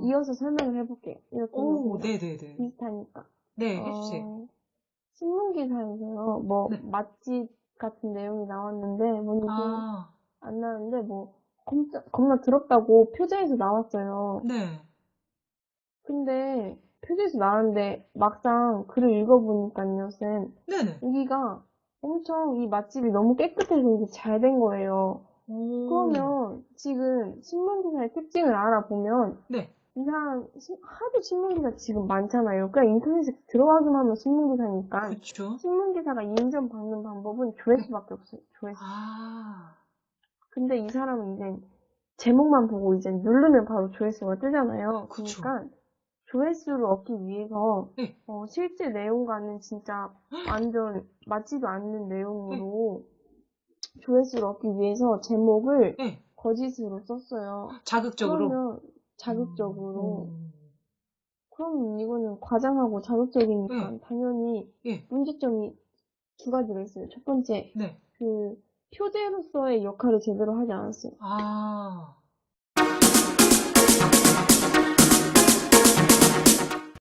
나눠서 설명을 해볼게요. 이렇게 오, 네네네. 비슷하니까. 네, 어, 해주세요. 신문 기사에서요, 뭐 네. 맛집 같은 내용이 나왔는데 뭔지 아, 안 나는데 뭐 겁나, 겁나 더럽다고 표제에서 나왔어요. 네. 근데 표제에서 나왔는데 막상 글을 읽어보니까요, 쌤 네네. 여기가 엄청 이 맛집이 너무 깨끗해서 이게 잘 된 거예요. 오. 그러면 지금 신문 기사의 특징을 알아보면 네. 이 사람 시- 하도 신문 기사 지금 많잖아요. 그냥 인터넷에 들어가기만 하면 신문 기사니까 그쵸. 신문 기사가 인정 받는 방법은 조회수밖에 없어요. 조회수. 아, 근데 이 사람은 이제 제목만 보고 이제 누르면 바로 조회수가 뜨잖아요. 그쵸. 그러니까 조회수를 얻기 위해서 네. 어, 실제 내용과는 진짜 완전 맞지도 않는 내용으로 조회수를 얻기 위해서 제목을 네. 거짓으로 썼어요. 자극적으로. 그러면 자극적으로 음. 그럼 이거는 과장하고 자극적이니까 네. 당연히 예. 문제점이 두 가지가 있어요. 첫 번째, 네. 그 표제로서의 역할을 제대로 하지 않았어요. 아.